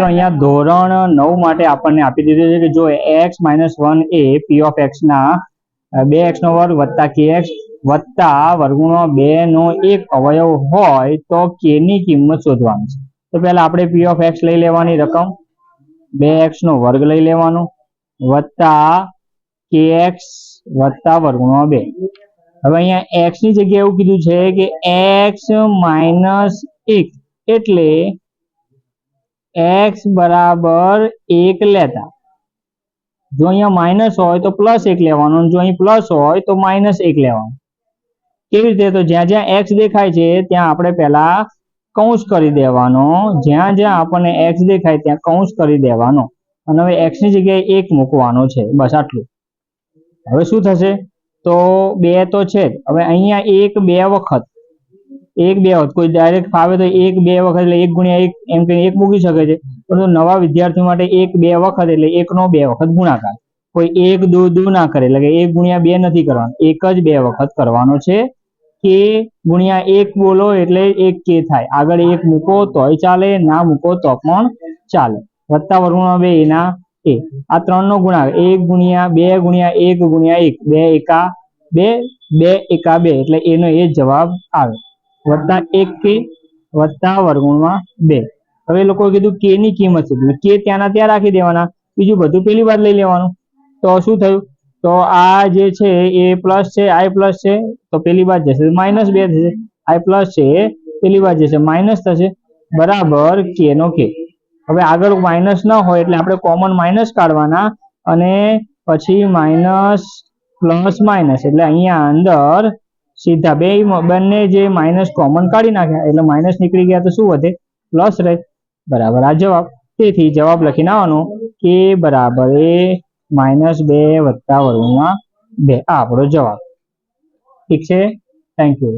મિત્રો, અહીંયા ધોરણ નવ માટે આપણને આપી દીધું છે કે જો એક્સ માઇનસ વન એ પી ઓફ એક્સ ના બે એક્સ નો વર્ગ વત્તા કે એક્સ વત્તા વર્ગુણો બે નો એક અવયવ હોય તો કે ની કિંમત શોધવાની છે. તો પહેલા આપણે પી ઓફ એક્સ લઈ લેવાની રકમ. બે એક્સ નો વર્ગ લઈ લેવાનો. વત્તા કે એક્સ વત્તા વર્ગુણો બે. હવે અહીંયા એક્સની જગ્યાએ એવું કીધું છે કે એક્સ માઇનસ એક એટલે એક્સ બરાબર એક લેતા. જો અહીંયા માઇનસ હોય તો પ્લસ એક લેવાનો, જો અહીં પ્લસ હોય તો માઇનસ એક લેવાનો. કેવી રીતે? તો જ્યાં જ્યાં એક્સ દેખાય છે, ત્યાં આપણે પહેલા કૌંસ કરી દેવાનો. જ્યાં જ્યાં આપણને એક્સ દેખાય, ત્યાં કૌંસ કરી દેવાનો. અને હવે એક્સની જગ્યાએ એક મૂકવાનો છે, બસ આટલું. હવે શું થશે? તો બે તો છે હવે અહીંયા એક બે વખત. એક બે વખત. કોઈ ડાયરેક્ટ ફાવે તો એક બે વખત એટલે એક ગુણ્યા એક એમ કરીને એક મૂકી શકે છે. પરંતુ નવા વિદ્યાર્થી માટે એક બે વખત એટલે એકનો બે વખત ગુણાકાર. કોઈ એક દો દો ના કરે એટલે કે એક ગુણ્યા બે નથી કરવાનો. એક જ બે વખત કરવાનો છે. કે ગુણ્યા એક બોલો એટલે એક કે થાય. આગળ એક મૂકો તોય ચાલે, ના મૂકો તો પણ ચાલે. વત્તા વરુણ બે, એના એ. આ ત્રણ નો ગુણાકાર. એક ગુણ્યા બે ગુણ્યા એક ગુણ્યા એક. બે એકા બે બે એકા બે એટલે એનો એ જવાબ આવે. વત્તા એક કે વત્તા વર્ગુણમાં બે. હવે લોકો કીધું કે ની કિંમત શોધવી કે ત્યાંના ત્યાં રાખી દેવાના. બીજું બધું પેલી વાર લઈ લેવાનું. તો શું થયું? તો આ જે છે એ પ્લસ છે, આઈ પ્લસ છે, તો પેલી બાદ જશે. માઇનસ બે થશે. આઈ પ્લસ છે પેલી બાદ જશે. માઇનસ થશે. બરાબર કે નો કે. હવે આગળ માઇનસ ન હોય એટલે આપણે કોમન માઇનસ કાઢવાના અને પછી માઇનસ પ્લસ માઇનસ. એટલે અહીંયા અંદર સીધા બે બંને જે માઇનસ કોમન કાઢી નાખ્યા, એટલે માઇનસ નીકળી ગયા તો શું વધે? પ્લસ રહે. બરાબર. આ જવાબ. તેથી જવાબ લખીને આવવાનો કે બરાબર એ માઇનસ બે વત્તા વર્ગમાં બે. આ આપણો જવાબ. ઠીક છે? Thank you